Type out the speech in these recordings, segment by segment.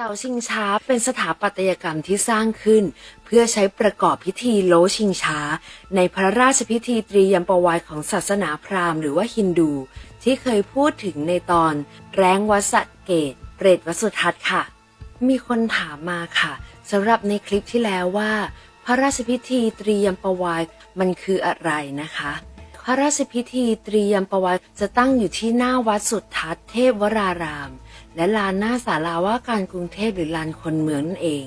สาชิงช้าเป็นสถาปัตยกรรมที่สร้างขึ้น เพื่อใช้ประกอบพิธีโลชิงช้า ในพระราชพิธีตรียมประวายของศาสนาพราหมณ์หรือว่าฮินดู ที่เคยพูดถึงในตอน แรงวัสเกต เปรตวสุทัศน์ค่ะ มีคนถามมาค่ะสำหรับในคลิปที่แล้วว่า พระราชพิธีเตรียมประวายมันคืออะไรนะคะ พระราชพิธีเตรียมประวายจะตั้งอยู่ที่หน้าวัดสุดทัศน์เทพวราราม และลานหน้าศาลาว่าการกรุงเทพหรือลานคนเมืองนั่นเอง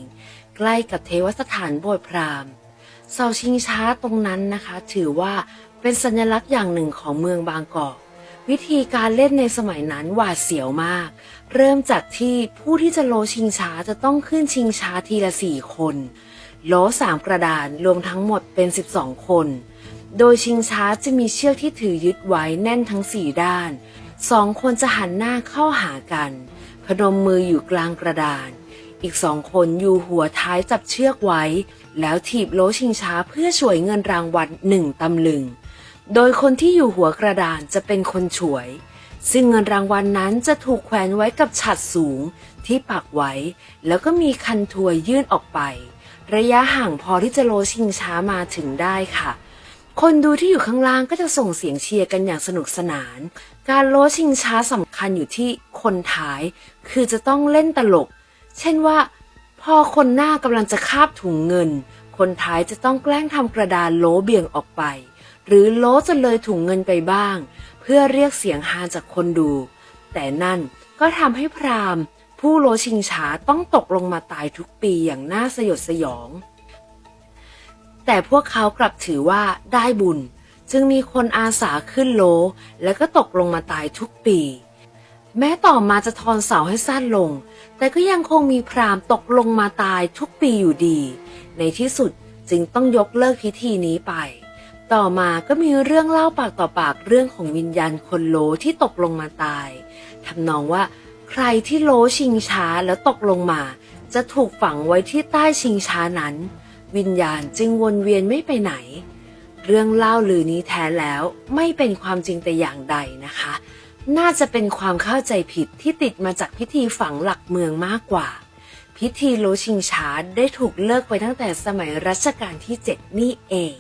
ใกล้กับเทวสถานโบสถ์พราหมณ์เสาชิงช้าตรงนั้นนะคะ ถือว่าเป็นสัญลักษณ์อย่างหนึ่งของเมืองบางกอกวิธีการเล่นในสมัยนั้นหวาดเสียวมาก เริ่มจากที่ผู้ที่จะโลชิงช้าจะต้องขึ้นชิงช้าทีละสี่คน โลสามกระดานรวมทั้งหมดเป็น 12 คน โดยชิงช้าจะมีเชือกที่ถือยึดไว้แน่นทั้งสี่ด้าน สองคนจะหันหน้าเข้าหากัน พนมมืออยู่กลางกระดาน อีกสองคนอยู่หัวท้ายจับเชือกไว้ แล้วถีบโลชิงช้าเพื่อช่วยเงินรางวัลหนึ่งตำลึง โดยคนที่อยู่หัวกระดานจะเป็นคนฉวย ซึ่งเงินรางวัลนนั้นจะถูกแขวนไว้กับฉัดสูงที่ปักไว้ แล้วก็มีคันถวยื่นออกไป ระยะห่างพอที่จะโลชิงช้ามาถึงได้ค่ะ คนดูที่อยู่ข้างล่างก็จะส่งเสียงเชียร์กันอย่างสนุกสนาน การโลชิงช้าสำคัญอยู่ที่คนท้าย คือจะต้องเล่นตลก เช่นว่า พอคนหน้ากำลังจะคาบถุงเงิน คนท้ายจะต้องแกล้งทำกระดานโลเบี่ยงออกไป หรือโลจะเลยถุงเงินไปบ้าง เพื่อเรียกเสียงฮาจากคนดู แต่นั่นก็ทำให้พรามผู้โลชิงช้าต้องตกลงมาตายทุกปีอย่างน่าสยดสยอง แต่พวกเขากลับถือว่าได้บุญ จึงมีคนอาสาขึ้นโล แล้วก็ตกลงมาตายทุกปี แม้ต่อมาจะทอนเสาให้สั้นลง แต่ก็ยังคงมีพรามตกลงมาตายทุกปีอยู่ดี ในที่สุดจึงต้องยกเลิกพิธีนี้ไป ต่อมาก็มีเรื่องเล่าปากต่อปากเรื่องของวิญญาณคนโลที่ตกลงมาตายทำนองว่า ใครที่โลชิงช้าแล้วตกลงมา จะถูกฝังไว้ที่ใต้ชิงช้านั้น วิญญาณจึงวนเวียนไม่ไปไหน เรื่องเล่าลือนี้แท้แล้วไม่เป็นความจริงแต่อย่างใดนะคะ น่าจะเป็นความเข้าใจผิดที่ติดมาจากพิธีฝังหลักเมืองมากกว่า พิธีโลชิงช้าได้ถูกเลิกไปตั้งแต่สมัยรัชกาลที่ 7 นี่เอง